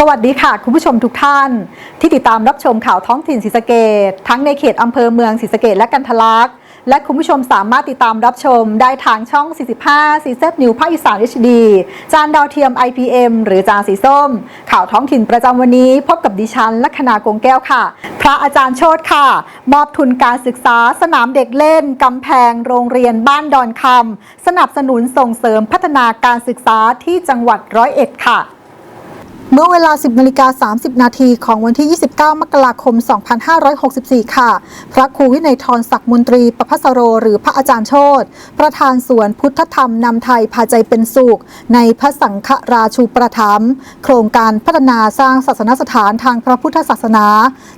สวัสดีค่ะ คุณผู้ชมทุกท่าน ที่ติดตามรับชมข่าวท้องถิ่นศรีสะเกดทั้งในเขตอำเภอเมืองศรีสะเกดและกันทะลักษ และคุณผู้ชมสามารถติดตามรับชมได้ทางช่อง 45สีเซฟนิวภาคอีสาน HD จานดาวเทียม IPM หรือจานสีส้ม ข่าวท้องถิ่นประจำวันนี้พบกับดิฉันลัคนากงแก้วค่ะ พระอาจารย์โชตค่ะ มอบทุนการศึกษาสนามเด็กเล่นกำแพงโรงเรียนบ้านดอนคำสนับสนุนส่งเสริมพัฒนาการศึกษาที่จังหวัดร้อยเอ็ดค่ะ เมื่อเวลา 10นาฬิกา30 นาทีของวันที่ 29 มกราคม 2564 ค่ะ พระครูวินัยทรศักดิ์มนตรีประพัสโร หรือพระอาจารย์โชตประธานสวนพุทธธรรมนำไทยพาใจเป็นสุข ในพระสังฆราชูประถมโครงการพัฒนาสร้างศาสนสถานทางพระพุทธศาสนา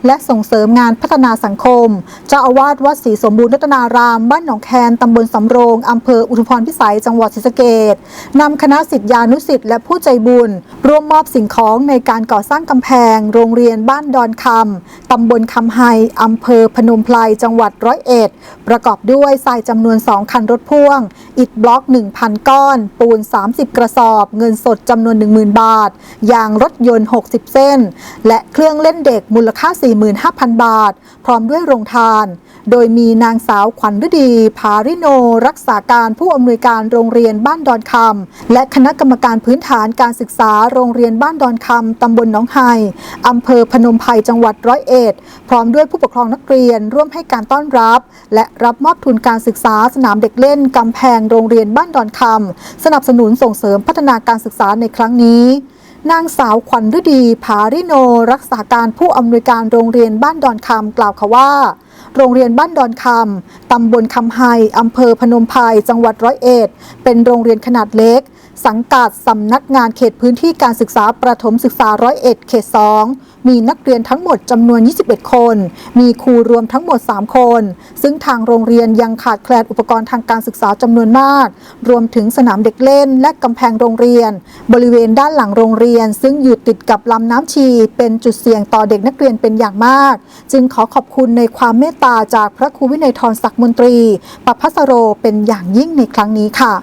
และส่งเสริมงานพัฒนาสังคม เจ้าอาวาสวัดศรีสมบูรณ์รัตนาราม บ้านหนองแคนตำบลสำโรงอำเภออุทุมพรพิสัย จังหวัดศรีสะเกษนำคณะสิทธิานุสิทธิ์และผู้ใจบุญร่วมมอบสิ่งของในการก่อสร้างกำแพง โรงเรียนบ้านดอนคำตำบลคำไฮอำเภอพนมไพรจังหวัดร้อยเอ็ด ประกอบด้วยทรายจำนวน 2 คันรถพ่วงอิฐบล็อก 1,000 ก้อน ปูน 30 กระสอบ เงินสดจำนวน 10,000 บาท ยางรถยนต์ 60 เส้น และเครื่องเล่นเด็กมูลค่า 45,000 บาท พร้อมด้วยโรงทาน โดยมีนางสาวขวัญฤดี ภาริโน รักษาการผู้อำนวยการโรงเรียนบ้านดอนคำและคณะกรรมการพื้นฐานการศึกษาโรงเรียนบ้านดอนคำตำบลหนองไฮอำเภอพนมไพรจังหวัดร้อยเอ็ดพร้อมด้วยผู้ปกครองนักเรียนร่วมให้การต้อนรับ และรับมอบทุนการศึกษาสนามเด็กเล่นกำแพงโรงเรียนบ้านดอนคำสนับสนุนส่งเสริมพัฒนาการศึกษาในครั้งนี้ นางสาวขวัญฤดีภาริโน รักษาการผู้อำนวยการโรงเรียนบ้านดอนคำกล่าวค่ะว่าโรงเรียนบ้านดอนคำ ตำบลคำไฮอำเภอพนมไพรจังหวัดร้อยเอ็ด เป็นโรงเรียนขนาดเล็ก สังกัดสำนักงานเขตพื้นที่การศึกษาประถมศึกษาร้อยเอ็ดเขต2 มีนักเรียนทั้งหมดจำนวน 21 คน มีครูรวมทั้งหมด 3 คน ซึ่งทางโรงเรียนยังขาดแคลนอุปกรณ์ทางการศึกษาจำนวนมาก รวมถึงสนามเด็กเล่นและกำแพงโรงเรียน บริเวณด้านหลังโรงเรียน ซึ่งอยู่ติดกับลำน้ำชี เป็นจุดเสี่ยงต่อเด็กนักเรียนเป็นอย่างมาก จึงขอขอบคุณในความเมตตาจากพระครูวินัยทรศักดิ์มนตรีปพัสโรเป็นอย่างยิ่งในครั้งนี้ค่ะ